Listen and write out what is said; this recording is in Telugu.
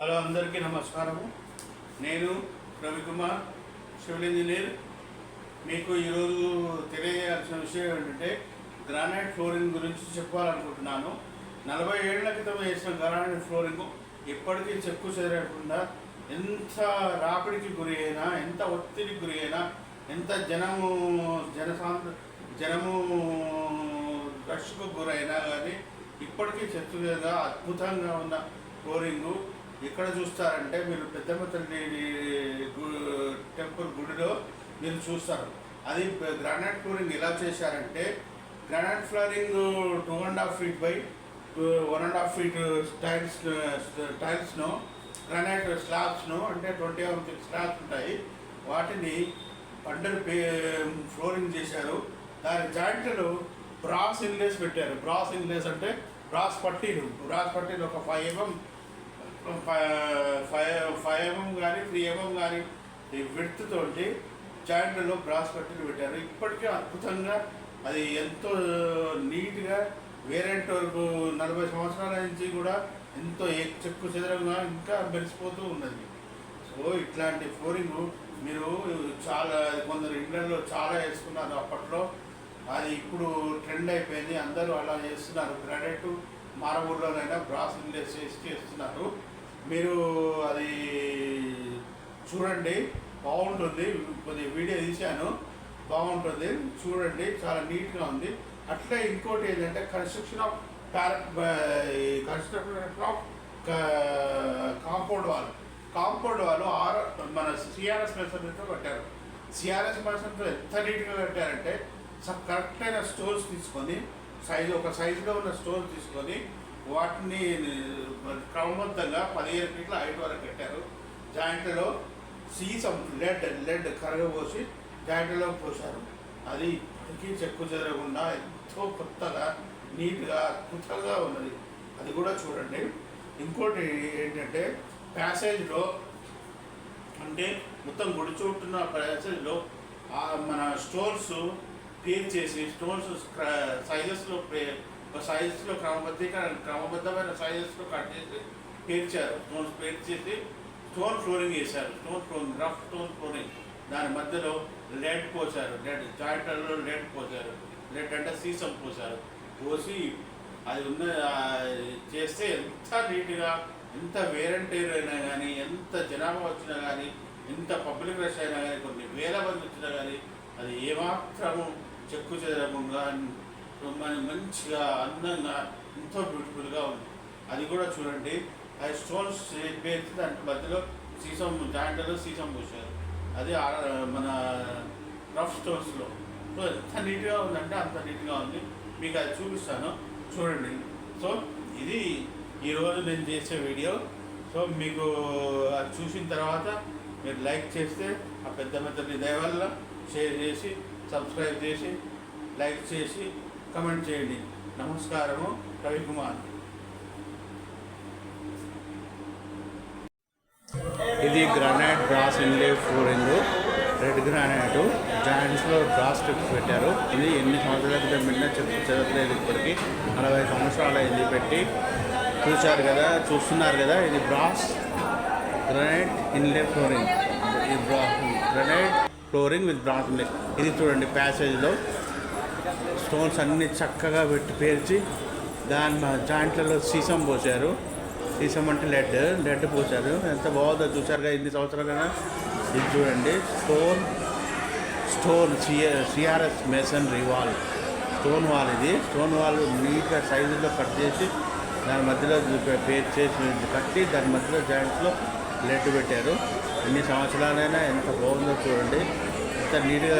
హలో అందరికీ నమస్కారము. నేను రవికుమార్ సివిల్ ఇంజనీర్. మీకు ఈరోజు తెలియజేయాల్సిన విషయం ఏంటంటే గ్రానైట్ ఫ్లోరింగ్ గురించి చెప్పాలనుకుంటున్నాను. నలభై ఏళ్ళ క్రితం వేసిన గ్రానైట్ ఫ్లోరింగ్ ఇప్పటికీ చెక్కు చేరకుండా ఎంత రాపిడికి గురి అయినా ఎంత ఒత్తిడికి గురి అయినా ఎంత జనము జనసాంద్ర జనము రష్కు గురైనా కానీ ఇప్పటికీ చెక్కుగా అద్భుతంగా ఉన్న ఫ్లోరింగు ఇక్కడ చూస్తారంటే మీరు పెద్దమ్మ తల్లి గు- టెంపుల్ గుడిలో మీరు చూస్తారు. అది గ్రానైట్ ఫ్లోరింగ్ ఎలా చేశారంటే granite flooring two and half feet by one and half feet tiles టైల్స్ను granite స్లాబ్స్ను అంటే ట్వంటీ వన్ స్లాబ్స్ ఉంటాయి. వాటిని అండర్ పే ఫ్లోరింగ్ చేశారు. దాని జాయింట్లు బ్రాస్ ఇన్లేస్ పెట్టారు. బ్రాస్ ఇన్లేస్ అంటే బ్రాస్ పట్టీలు. బ్రాస్ పట్టీలు ఒక five MM five five MM కానీ త్రీ ఎంఎం కానీ ఈ విడ్త్ తోటి జాయింట్లో బ్రాస్ పట్టీలు పెట్టారు. ఇప్పటికీ అద్భుతంగా అది ఎంతో నీట్గా వేరెంట్ వరకు నలభై సంవత్సరాల నుంచి కూడా ఎంతో చెక్కు చెదరంగా ఇంకా మెరిసిపోతూ ఉన్నది. సో ఇట్లాంటి ఫ్లోరింగ్ మీరు చాలా కొందరు ఇండ్లలో చాలా వేసుకున్నారు అప్పట్లో. అది ఇప్పుడు ట్రెండ్ అయిపోయింది. అందరూ అలా చేస్తున్నారు. గ్రానైట్ మారవూరులోనైనా బ్రాస్ ఇండెస్ చేసి చేస్తున్నారు. మీరు అది చూడండి బాగుంటుంది. కొద్దిగా వీడియో తీశాను. బాగుంటుంది. చూడండి చాలా నీట్గా ఉంది. అట్లే ఇంకోటి ఏంటంటే construction of construction of compound wall compound వాళ్ళు ఆర్ మన సిఆర్ఎస్ మెషర్మెంట్తో కట్టారు. సిఆర్ఎస్ మెషర్మెంట్తో ఎంత నీట్గా కట్టారంటే సబ్ కరెక్ట్ అయిన స్టోర్స్ తీసుకొని సైజు ఒక సైజులో ఉన్న స్టోర్ తీసుకొని వాటిని క్రమబద్ధంగా పదిహేను ఫీట్ల హైట్ వరకు కట్టారు. జాయింట్లో సీసం లెడ్ లెడ్ కరగబోసి జాయింట్లో పోశారు. అది ఇప్పటికీ చెక్కు చెదరకుండా ఎంతో కొత్తగా నీట్గా అద్భుతంగా ఉన్నది. అది కూడా చూడండి. ఇంకోటి ఏంటంటే ప్యాసేజ్లో అంటే మొత్తం గుడి చుట్టున్న ప్యాసేజ్లో మన స్టోన్స్ పేర్ చేసి స్టోన్స్ సైజెస్లో సైజెస్లో క్రమబద్ధీకరణ క్రమబద్ధమైన సైజెస్లో కట్ చేసి పేర్చారు. స్టోన్స్ పేర్చేసి స్టోన్ ఫ్లోరింగ్ వేశారు stone flooring rough stone flooring దాని మధ్యలో లెడ్ పోసారు లెడ్ జాయింట్లలో లెడ్ పోసారు లెడ్ అంటే సీసం పోసారు పోసి అది ఉన్న చేస్తే ఎంత నీట్గా ఎంత వేరంటీర్ అయినా కానీ ఎంత జనాభా వచ్చినా కానీ ఎంత పబ్లిక్ రష్ అయినా కానీ కొన్ని వేల మంది వచ్చినా కానీ అది ఏమాత్రము చెక్కు చెదరకుండా మంచిగా అందంగా ఎంతో బ్యూటిఫుల్గా ఉంది. అది కూడా చూడండి. అది స్టోన్స్ పేర్చి దాంట్లో మధ్యలో సీసం జాయింట్లో సీసం పోసారు అది మన రఫ్ స్టోన్స్లో సో ఎంత నీట్గా ఉందంటే అంత నీట్గా ఉంది. మీకు అది చూపిస్తాను. చూడండి. సో ఇది ఈరోజు నేను చేసే వీడియో. సో మీకు అది చూసిన తర్వాత మీరు లైక్ చేస్తే ఆ పెద్ద పెద్ద దయ వల్ల షేర్ చేసి సబ్స్క్రైబ్ చేసి లైక్ చేసి కమెంట్ చేయండి. నమస్కారము రవికుమార్ ఇది granite brass inlay flooring red granite జాయింట్స్లో brass strips పెట్టారు. ఇది ఎన్ని సంవత్సరాల క్రితం పెట్టినా చెప్పు చదవలేదు ఇప్పటికి. నలభై సంవత్సరాలు అయింది పెట్టి. చూశారు కదా చూస్తున్నారు కదా ఇది బ్రాస్ గ్రానైట్ ఇన్లే ఫ్లోరింగ్ ఈ బ్రా granite flooring with brass inlay ఇది చూడండి ప్యాసేజ్లో స్టోన్స్ అన్ని చక్కగా పెట్టి పేర్చి దాని జాయింట్లలో సీసం పోసారు సీసం అంటే లెడ్ లెడ్ పోసారు ఎంత బాగుందో చూసారుగా ఇన్ని సంవత్సరాలైనా ఇది చూడండి stone stone CRS masonry wall stone wall ఇది. స్టోన్ వాల్ నీట్గా సైజులో కట్ చేసి దాని మధ్యలో పేర్ చేసి కట్టి దాని మధ్యలో జాయింట్స్లో లెడ్ పెట్టారు. ఎన్ని సంవత్సరాలైనా ఎంత బాగుందో చూడండి. ఎంత నీట్గా